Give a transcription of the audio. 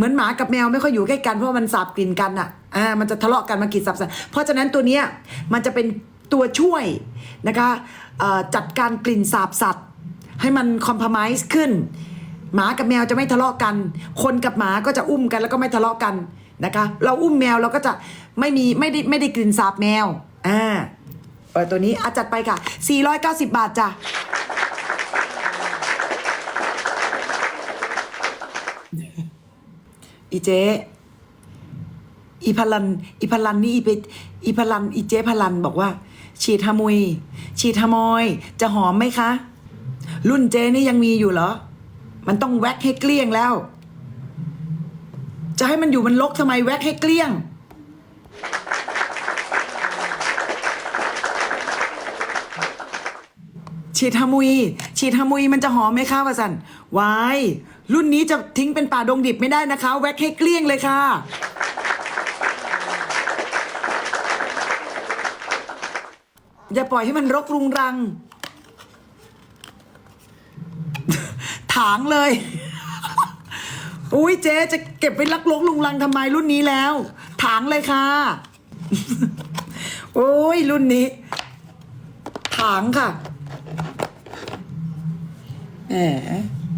เหมือนหมากับแมวไม่ค่อยอยู่ใกล้กันเพราะว่ามันสาบกลิ่นกันอะอ่ามันจะทะเลาะกันมากลิ่นสับสันเพราะฉะนั้นตัวเนี้ยมันจะเป็นตัวช่วยนะคะเอ่อจัดการกลิ่นสาบสัตว์ ให้มันคอมเพลมไส์ขึ้น หมากับแมวจะไม่ทะเลาะกัน คนกับหมาก็จะอุ้มกันแล้วก็ไม่ทะเลาะกันนะคะ เราอุ้มแมวเราก็จะไม่มีไม่ได้ไม่ได้กลิ่นสาบแมวอ่าเออตัวนี้อาจัดไปค่ะ 490 บาทจ้ะ อีเจ๊อีพลัน อีพลันนี่อีไปอีพลัน อีเจ๊พลันบอกว่า ฉีดฮามุย ฉีดฮามอย จะหอมไหมคะ รุ่นเจ๊นี่ยังมีอยู่เหรอ มันต้องแว็กให้เกลี้ยงแล้ว จะให้มันอยู่มันลกทำไมแว็กให้เกลี้ยง ฉีดฮามุย ฉีดฮามุยมันจะหอมไหมคะวะสันวายรุ่นนี้จะทิ้งเป็นป่าดงดิบไม่ได้นะคะ แว็กให้เกลี้ยงเลยค่ะ อย่าปล่อยให้มันรกรุงรัง ถางเลย อุ้ยเจ๊จะเก็บไว้ลักลกลุงรังทำไมรุ่นนี้แล้ว ถางเลยค่ะ โอ้ยรุ่นนี้ ถางค่ะ 哎。